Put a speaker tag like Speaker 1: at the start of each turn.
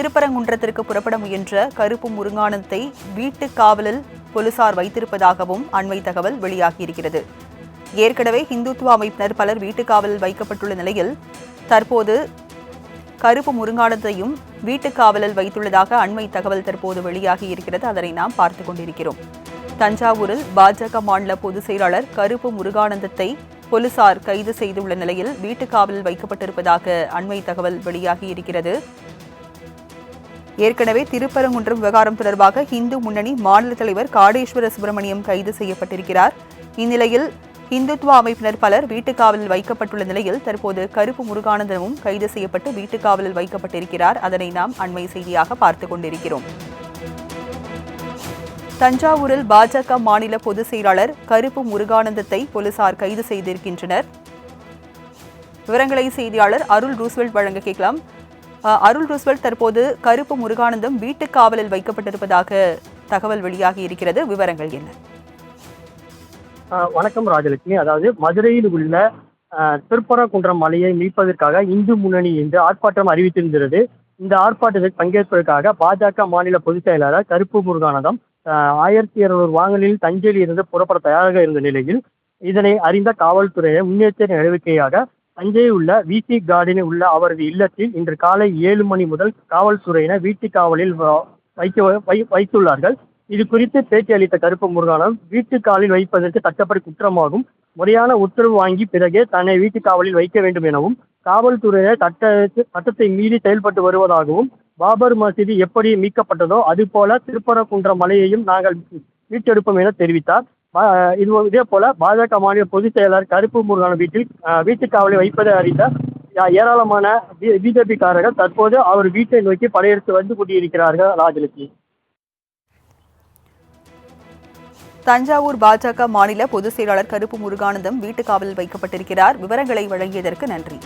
Speaker 1: திருப்பரங்குன்றத்திற்கு புறப்பட முயன்ற கருப்பு முருங்கானத்தை வீட்டு காவலில் போலீசார் வைத்திருப்பதாகவும் அண்மை தகவல் வெளியாகியிருக்கிறது. ஏற்கனவே இந்துத்துவ அமைப்பினர் பலர் வீட்டு காவலில் வைக்கப்பட்டுள்ள நிலையில் தற்போது கருப்பு முருங்கானத்தையும் வீட்டு காவலில் வைத்துள்ளதாக அண்மை தகவல் தற்போது வெளியாகி இருக்கிறது அதனை நாம் பார்த்துக் கொண்டிருக்கிறோம். தஞ்சாவூரில் பாஜக மாநில பொதுச் செயலாளர் கருப்பு முருகானந்தத்தை போலீசார் கைது செய்துள்ள நிலையில் வீட்டு காவலில் வைக்கப்பட்டிருப்பதாக அண்மை தகவல் வெளியாகி இருக்கிறது ஏற்கனவே திருப்பரங்குன்றம் விவகாரம் தொடர்பாக இந்து முன்னணி மாநில தலைவர் காடேஸ்வர சுப்பிரமணியம் கைது செய்யப்பட்டிருக்கிறார். இந்நிலையில் இந்துத்துவ அமைப்பினர் பலர் வீட்டுக்காவலில் வைக்கப்பட்டுள்ள நிலையில் தற்போது கருப்பு முருகானந்தமும் கைது செய்யப்பட்டு வீட்டுக்காவலில் வைக்கப்பட்டிருக்கிறார். அதனை நாம் அண்மை செய்தியாக பார்த்துக் கொண்டிருக்கிறோம். தஞ்சாவூரில் பாஜக மாநில பொதுச் செயலாளர் கருப்பு முருகானந்தத்தை போலீசார் கைது செய்திருக்கின்றனர். விவரங்களை செய்தியாளர் அருள் ரூஸ்வெல்ட் வழங்க கேட்கலாம். அருள் ரூஸ்வெல்ட் தற்போது கருப்பு முருகானந்தம் வீட்டுக் காவலில் வைக்கப்பட்டிருப்பதாக தகவல் வெளியாகி இருக்கிறது. விவரங்கள் என்ன?
Speaker 2: வணக்கம் ராஜலட்சுமி. அதாவது மதுரையில் உள்ள திருப்பரங்குன்றம் மலையை மீட்பதற்காக இந்து முன்னணி என்று ஆர்ப்பாட்டம் அறிவித்திருந்தது. இந்த ஆர்ப்பாட்டத்தில் பங்கேற்பதற்காக பாஜக மாநில பொதுச் செயலாளர் கருப்பு முருகானந்தம் ஆயிரத்தி இருநூறு வாகனில் தஞ்சையில் இருந்து புறப்பட தயாராக இருந்த நிலையில் இதனை அறிந்த காவல்துறையை முன்னெச்சரிக்கை நடவடிக்கையாக தஞ்சையில் உள்ள விசி கார்டனில் உள்ள அவரது இல்லத்தில் இன்று காலை ஏழு மணி முதல் காவல்துறையினர் வீட்டுக் காவலில் வ- வைக்க வை- வைத்துள்ளார்கள். இது குறித்து பேட்டி அளித்த கருப்பு முருகானம் வீட்டுக் காவலில் வைப்பதற்கு தக்கப்படி குற்றமாகும். முறையான உத்தரவு வாங்கி பிறகே தன்னை வீட்டுக் காவலில் வைக்க வேண்டும் எனவும் காவல்துறையினர் சட்ட சட்டத்தை மீறி செயல்பட்டு வருவதாகவும் பாபர் மசீதி எப்படி மீட்கப்பட்டதோ அதுபோல திருப்பரங்குன்ற மலையையும் நாங்கள் மீட்டெடுப்போம் என தெரிவித்தார். இது இதே போல பாஜக மாநில பொதுச் செயலாளர் கருப்பு முருகன் வீட்டில் அஹ், வீட்டுக் காவலில் வைப்பதை அறிந்த ஏராளமான பிஜேபி காரர்கள் தற்போது அவர் வீட்டை நோக்கி படையெடுத்து வந்து கொண்டிருக்கிறார்கள் ராஜலட்சுமி.
Speaker 1: தஞ்சாவூர் பாஜக மாநில பொதுச் செயலாளர் கருப்பு முருகானந்தம் வீட்டு காவலில் வைக்கப்பட்டிருக்கிறார். விவரங்களை வழங்கியதற்கு நன்றி.